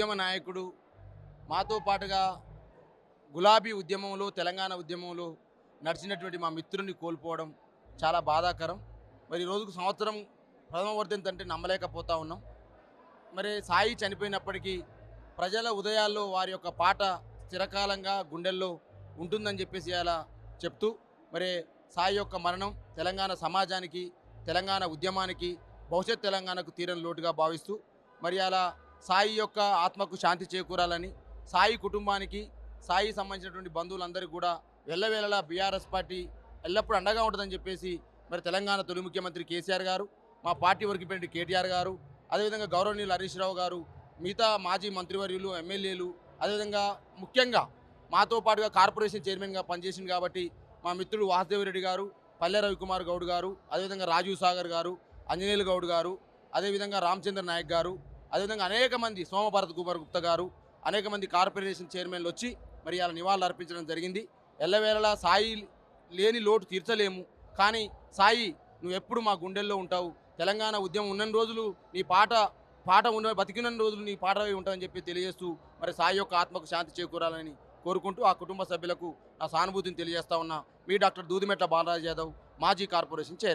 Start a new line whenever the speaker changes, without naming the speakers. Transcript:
ఉద్యమ నాయకుడు మాతో పాటుగా గులాబీ ఉద్యమంలో తెలంగాణ ఉద్యమంలో నడిచినటువంటి మా మిత్రుని కోల్పోవడం చాలా బాధాకరం. మరి ఈ రోజుకు సంవత్సరం ప్రథమ వర్ధంతి అంటే నమ్మలేకపోతా ఉన్నాం. మరి సాయి చనిపోయినప్పటికీ ప్రజల ఉదయాల్లో వారి యొక్క పాట స్థిరకాలంగా గుండెల్లో ఉంటుందని చెప్పేసి అలా చెప్తూ మరి సాయి యొక్క మరణం తెలంగాణ సమాజానికి తెలంగాణ ఉద్యమానికి భవిష్యత్ తెలంగాణకు తీరని లోటుగా భావిస్తూ మరి అలా సాయి యొక్క ఆత్మకు శాంతి చేకూరాలని సాయి కుటుంబానికి సాయి సంబంధించినటువంటి బంధువులందరికీ కూడా వెళ్ళవేళలా బీఆర్ఎస్ పార్టీ ఎల్లప్పుడూ అండగా ఉంటుందని చెప్పేసి మరి తెలంగాణ తొలి ముఖ్యమంత్రి కేసీఆర్ గారు మా పార్టీ వర్గీపెట్టి కేటీఆర్ గారు అదేవిధంగా గౌరవనీయులు హరీష్ రావు గారు మిగతా మాజీ మంత్రివర్యులు ఎమ్మెల్యేలు అదేవిధంగా ముఖ్యంగా మాతో పాటుగా కార్పొరేషన్ చైర్మన్గా పనిచేసింది కాబట్టి మా మిత్రుడు వాసుదేవరెడ్డి గారు పల్లె రవికుమార్ గౌడ్ గారు అదేవిధంగా రాజీవ్ సాగర్ గారు అంజనేయులు గౌడ్ గారు అదేవిధంగా రామచంద్ర నాయక్ గారు అదేవిధంగా అనేక మంది సోమభారత్ కుమార్ గుప్తా గారు అనేక మంది కార్పొరేషన్ చైర్మన్లు వచ్చి మరి అలా నివాళులు అర్పించడం జరిగింది. ఎల్లవేళలా సాయి లేని లోటు తీర్చలేము. కానీ సాయి నువ్వు ఎప్పుడు మా గుండెల్లో ఉంటావు. తెలంగాణ ఉద్యమం ఉన్న రోజులు నీ పాట పాట ఉన్న బతికిన రోజులు నీ పాటవే ఉంటావని చెప్పి తెలియజేస్తూ మరి సాయి యొక్క ఆత్మకు శాంతి చేకూరాలని కోరుకుంటూ ఆ కుటుంబ సభ్యులకు నా సానుభూతిని తెలియజేస్తా ఉన్నా. మీ డాక్టర్ దూదిమెట్ల బాలరాజ్ యాదవ్ మాజీ కార్పొరేషన్ చైర్మన్.